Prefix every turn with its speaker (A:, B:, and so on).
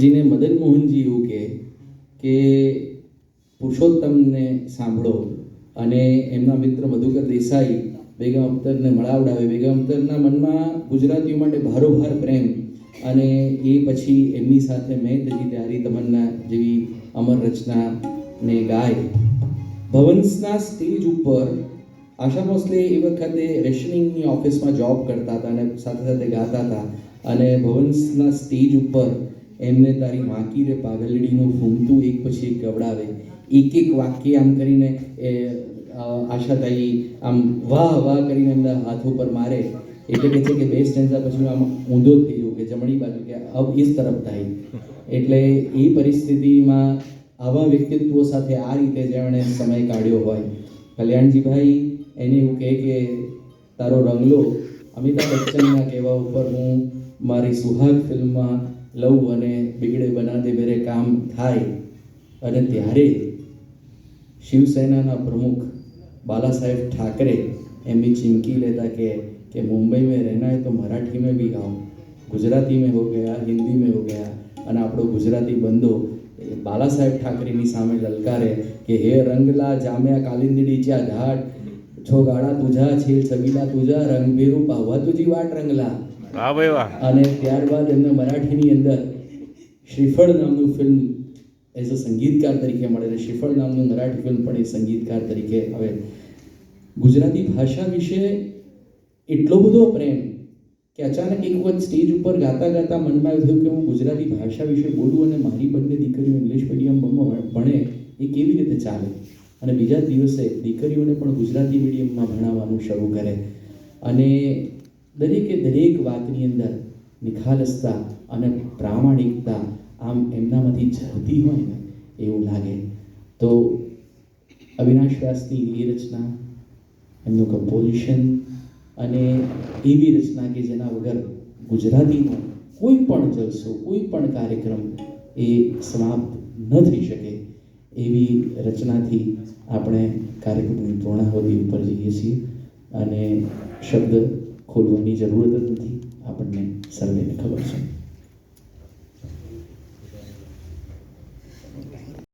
A: જીને મદન મોહનજી એવું કહે કે પુરુષોત્તમને સાંભળો. અને એમના મિત્ર મધુકર દેસાઈ બેગમ અખ્તરને મળાવડાવે. બેગમ અખ્તરના મનમાં ગુજરાતીઓ માટે ભારોભાર પ્રેમ અને એ પછી એમની સાથે મેં તજી ત્યારી તમન્ના જેવી અમર રચનાને ગાય. ભવન્સના સ્ટેજ ઉપર આશા ભોસલે એ વખતે રેશનિંગની ઓફિસમાં જોબ કરતા હતા અને સાથે સાથે ગાતા હતા અને ભવન્સના સ્ટેજ ઉપર એમને તારી વાંકી રે પાગલડીનું ફૂમતું એક પછી એક ગવડાવે એક એક વાક્ય આમ કરીને એ આશાતાઈ આમ વાહ વાહ કરીને એમના હાથ ઉપર મારે. એટલે કે છે કે બે સ્ટેન્ડ્સા પછી આમ ઊંધો થઈ ગયો કે જમણી બાજુ કે અબ ઇસ તરફ થાય. એટલે એ પરિસ્થિતિમાં આવા વ્યક્તિત્વો સાથે આ રીતે જેમણે સમય કાઢ્યો હોય. કલ્યાણજીભાઈ એને એવું કહે કે, તારો રંગલો અમિતાભ બચ્ચનના કહેવા ઉપર હું મારી સુહાગ ફિલ્મમાં લઉં અને બિગડે બનાતે મેરે કામ થાય અને ત્યારે શિવસેનાના પ્રમુખ बाला साहेब ठाकरे एमनी चिमकी लेता के कि मुंबई में रहना है तो मराठी में भी गाओ गुजराती में हो गया हिंदी में हो गया અને આપણો ગુજરાતી બંધો એ બાલા સાહેબ ઠાકરેની સામે લલકારે કે હે રંગલા જામ્યા કાલિંદડી ચ્યા ઘાટ છો ગાળા તુજા છે છબીલા તુજા રંગભેરું પાવા તુજી વાટ રંગલા અને ત્યારબાદ એમને મરાઠીની અંદર શ્રીફળ નામનું ફિલ્મ એઝ અ સંગીતકાર તરીકે મળે શ્રીફળ નામનું મરાઠી ફિલ્મ પણ એ સંગીતકાર તરીકે હવે ગુજરાતી ભાષા વિશે એટલો બધો પ્રેમ કે અચાનક એક વખત સ્ટેજ ઉપર ગાતા ગાતા મનમાં એવું થયું કે હું ગુજરાતી ભાષા વિશે બોલું અને મારી બંને દીકરીઓ ઇંગ્લિશ મીડિયમમાં ભણે એ કેવી રીતે ચાલે? અને બીજા દિવસે દીકરીઓને પણ ગુજરાતી મીડિયમમાં ભણાવવાનું શરૂ કરે. અને દરેકે દરેક વાતની અંદર નિખાલસતા અને પ્રામાણિકતા આમ એમનામાંથી ઝરતી હોય ને એવું લાગે. તો અવિનાશ વ્યાસની એ રચના, એમનું કમ્પોઝિશન અને એવી રચના કે જેના વગર ગુજરાતીનો કોઈ પણ જલસો, કોઈ પણ કાર્યક્રમ એ સમાપ્ત ન થઈ શકે એવી રચનાથી આપણે કાર્યક્રમની પૂર્ણાહુતિ ઉપર જઈએ છીએ. અને શબ્દ ખોલવાની જરૂરત જ નથી. આપણને સર્વેને ખબર છે.